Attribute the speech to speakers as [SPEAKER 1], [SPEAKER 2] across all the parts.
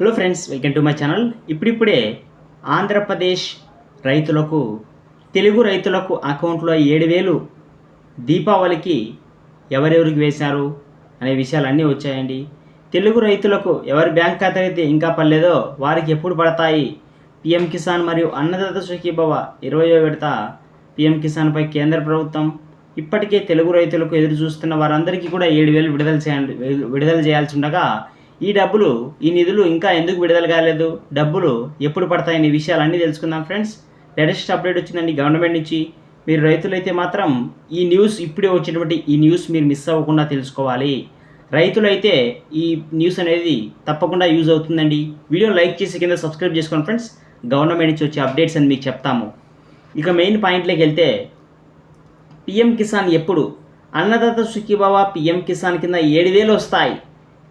[SPEAKER 1] Hello friends welcome to my channel ఇప్పుడిప్పుడే ఆంధ్రప్రదేశ్ రైతులకు తెలుగు రైతులకు అకౌంట్లో ఏడు వేలు దీపావళికి ఎవరెవరికి వేశారు అనే విషయాలన్నీ వచ్చాయండి. తెలుగు రైతులకు ఎవరి బ్యాంక్ ఖాతా అయితే ఇంకా పడలేదో వారికి ఎప్పుడు పడతాయి? పిఎం కిసాన్ మరియు అన్నదాత సుఖీభవ ఇరవయో విడత పిఎం కిసాన్పై కేంద్ర ప్రభుత్వం ఇప్పటికే తెలుగు రైతులకు ఎదురు చూస్తున్న వారందరికీ కూడా ఏడు వేలు విడుదల చేయాలి విడుదల చేయాల్సి ఉండగా ఈ డబ్బులు ఈ నిధులు ఇంకా ఎందుకు విడుదల కాలేదు? డబ్బులు ఎప్పుడు పడతాయనే విషయాలన్నీ తెలుసుకుందాం ఫ్రెండ్స్. లేటెస్ట్ అప్డేట్ వచ్చిందండి గవర్నమెంట్ నుంచి. మీరు రైతులైతే మాత్రం ఈ న్యూస్ ఇప్పుడే వచ్చినటువంటి ఈ న్యూస్ మీరు మిస్ అవ్వకుండా తెలుసుకోవాలి. రైతులైతే ఈ న్యూస్ అనేది తప్పకుండా యూజ్ అవుతుందండి. వీడియో లైక్ చేసి కింద సబ్స్క్రైబ్ చేసుకోండి ఫ్రెండ్స్. గవర్నమెంట్ నుంచి వచ్చే అప్డేట్స్ అని మీకు చెప్తాము. ఇక మెయిన్ పాయింట్లోకి వెళ్తే పిఎం కిసాన్ ఎప్పుడు? అన్నదాత సుఖీభావ పిఎం కిసాన్ కింద ఏడు వేలు వస్తాయి.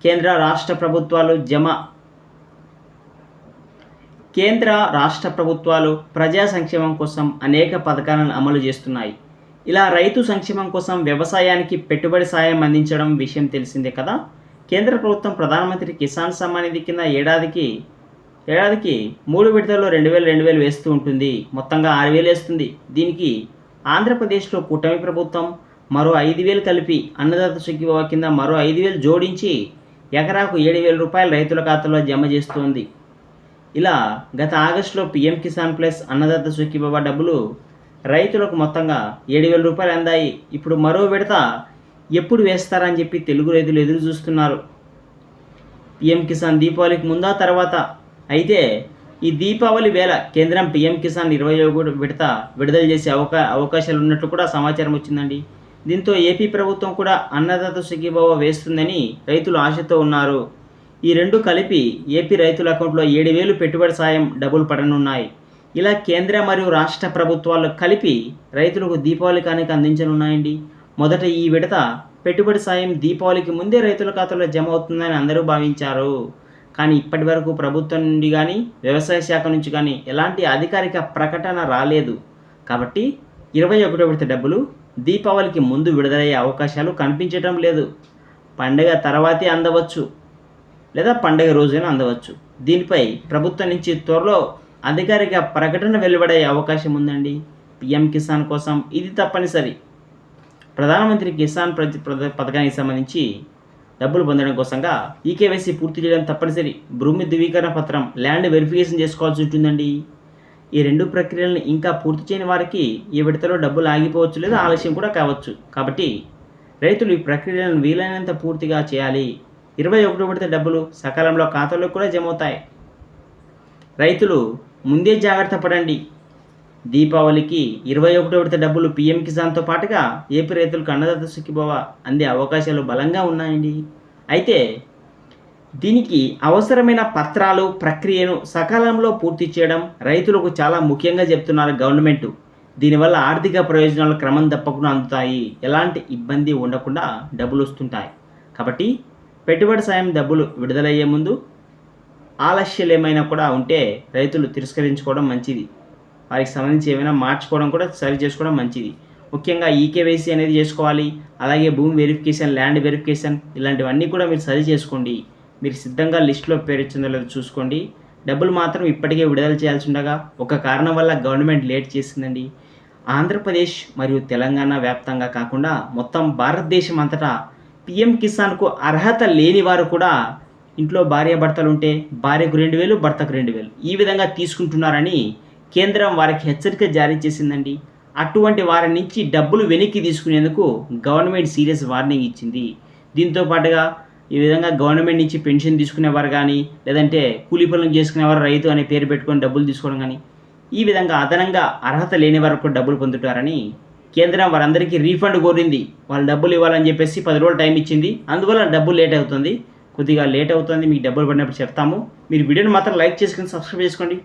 [SPEAKER 1] కేంద్ర రాష్ట్ర ప్రభుత్వాలు జమ. కేంద్ర రాష్ట్ర ప్రభుత్వాలు ప్రజా సంక్షేమం కోసం అనేక పథకాలను అమలు చేస్తున్నాయి. ఇలా రైతు సంక్షేమం కోసం వ్యవసాయానికి పెట్టుబడి సాయం అందించడం విషయం తెలిసిందే కదా? కేంద్ర ప్రభుత్వం ప్రధానమంత్రి కిసాన్ సమ్మాన్ నిధి కింద ఏడాదికి ఏడాదికి మూడు విడతల్లో రెండు వేలు రెండు వేలు వేస్తూ ఉంటుంది. మొత్తంగా ఆరు వేలు వేస్తుంది. దీనికి ఆంధ్రప్రదేశ్లో కూటమి ప్రభుత్వం మరో ఐదు వేలు కలిపి అన్నదాత శక్తి కింద మరో ఐదు వేలు జోడించి ఎకరాకు ఏడు వేల రూపాయలు రైతుల ఖాతాలో జమ చేస్తోంది. ఇలా గత ఆగస్టులో పీఎం కిసాన్ ప్లస్ అన్నదాత సుఖీబాబా డబ్బులు రైతులకు మొత్తంగా ఏడు వేల రూపాయలు అందాయి. ఇప్పుడు మరో విడత ఎప్పుడు వేస్తారని చెప్పి తెలుగు రైతులు ఎదురు చూస్తున్నారు. పీఎం కిసాన్ దీపావళికి ముందా తర్వాత అయితే ఈ దీపావళి వేళ కేంద్రం పీఎం కిసాన్ ఇరవై ఒకటి విడత విడుదల చేసే అవకా అవకాశాలు ఉన్నట్లు కూడా సమాచారం వచ్చిందండి. దీంతో ఏపీ ప్రభుత్వం కూడా అన్నదాత సుఖీభావ వేస్తుందని రైతులు ఆశతో ఉన్నారు. ఈ రెండు కలిపి ఏపీ రైతుల అకౌంట్లో ఏడు వేలు పెట్టుబడి సాయం డబ్బులు పడనున్నాయి. ఇలా కేంద్ర మరియు రాష్ట్ర ప్రభుత్వాలు కలిపి రైతులకు దీపావళి కానుక అందించనున్నాయండి. మొదట ఈ విడత పెట్టుబడి సాయం దీపావళికి ముందే రైతుల ఖాతాలో జమ అవుతుందని అందరూ భావించారు. కానీ ఇప్పటి వరకు ప్రభుత్వం నుండి కానీ వ్యవసాయ శాఖ నుంచి కానీ ఎలాంటి అధికారిక ప్రకటన రాలేదు. కాబట్టి ఇరవై ఒకటో విడత డబ్బులు దీపావళికి ముందు విడుదలయ్యే అవకాశాలు కనిపించటం లేదు. పండగ తర్వాతే అందవచ్చు లేదా పండగ రోజున అందవచ్చు. దీనిపై ప్రభుత్వం నుంచి త్వరలో అధికారిక ప్రకటన వెలువడే అవకాశం ఉందండి. పిఎం కిసాన్ కోసం ఇది తప్పనిసరి. ప్రధానమంత్రి కిసాన్ ప్రతి పథకానికి సంబంధించి డబ్బులు పొందడం కోసంగా ఈకేవైసీ పూర్తి చేయడం తప్పనిసరి. భూమి ధృవీకరణ పత్రం ల్యాండ్ వెరిఫికేషన్ చేసుకోవాల్సి ఉంటుందండి. ఈ రెండు ప్రక్రియలను ఇంకా పూర్తి చేయని వారికి ఈ విడతలో డబ్బులు ఆగిపోవచ్చు లేదా ఆలస్యం కూడా కావచ్చు. కాబట్టి రైతులు ఈ ప్రక్రియలను వీలైనంత పూర్తిగా చేయాలి. ఇరవై ఒకటో విడత డబ్బులు సకాలంలో ఖాతాలో కూడా జమ అవుతాయి రైతులు ముందే జాగ్రత్త పడండి. దీపావళికి ఇరవై ఒకటో విడత డబ్బులు పీఎం కిసాన్తో పాటుగా ఏపీ రైతులకు అన్నదాత సుఖీభవ అందే అవకాశాలు బలంగా ఉన్నాయండి. అయితే దీనికి అవసరమైన పత్రాలు ప్రక్రియను సకాలంలో పూర్తి చేయడం రైతులకు చాలా ముఖ్యంగా చెప్తున్నారు గవర్నమెంట్. దీనివల్ల ఆర్థిక ప్రయోజనాలు క్రమం తప్పకుండా అందుతాయి. ఎలాంటి ఇబ్బంది ఉండకుండా డబ్బులు వస్తుంటాయి. కాబట్టి పెట్టుబడి సాయం డబ్బులు విడుదలయ్యే ముందు ఆలస్యాలు ఏమైనా కూడా ఉంటే రైతులు తిరస్కరించుకోవడం మంచిది. వారికి సంబంధించి ఏమైనా మార్చుకోవడం కూడా సరి చేసుకోవడం మంచిది. ముఖ్యంగా ఈకేవైసీ అనేది చేసుకోవాలి. అలాగే భూమి వెరిఫికేషన్ ల్యాండ్ వెరిఫికేషన్ ఇలాంటివన్నీ కూడా మీరు సరి చేసుకోండి. మీరు సిద్ధంగా లిస్టులో పేరు వచ్చిందో లేదో చూసుకోండి. డబ్బులు మాత్రం ఇప్పటికే విడుదల చేయాల్సి ఉండగా ఒక కారణం వల్ల గవర్నమెంట్ లేట్ చేసిందండి. ఆంధ్రప్రదేశ్ మరియు తెలంగాణ వ్యాప్తంగా కాకుండా మొత్తం భారతదేశం అంతటా పిఎం కిసాన్కు అర్హత లేని వారు కూడా ఇంట్లో భార్య భర్తలు ఉంటే భార్యకు రెండు వేలు భర్తకు రెండు వేలు ఈ విధంగా తీసుకుంటున్నారని కేంద్రం వారికి హెచ్చరిక జారీ చేసిందండి. అటువంటి వారి నుంచి డబ్బులు వెనక్కి తీసుకునేందుకు గవర్నమెంట్ సీరియస్ వార్నింగ్ ఇచ్చింది. దీంతో పాటుగా ఈ విధంగా గవర్నమెంట్ నుంచి పెన్షన్ తీసుకునేవారు కానీ లేదంటే కూలీ పనులు చేసుకునేవారు రైతు అనే పేరు పెట్టుకొని డబ్బులు తీసుకోవడం కానీ ఈ విధంగా అదనంగా అర్హత లేని వారు కూడా డబ్బులు పొందుతారని కేంద్రం వారందరికీ రీఫండ్ కోరింది. వాళ్ళు డబ్బులు ఇవ్వాలని చెప్పేసి పది రోజులు టైం ఇచ్చింది. అందువల్ల డబ్బులు లేట్ అవుతుంది. కొద్దిగా లేట్ అవుతుంది. మీకు డబ్బులు పడినప్పుడు చెప్తాము. మీరు వీడియోని మాత్రం లైక్ చేసుకుని సబ్స్క్రైబ్ చేసుకోండి.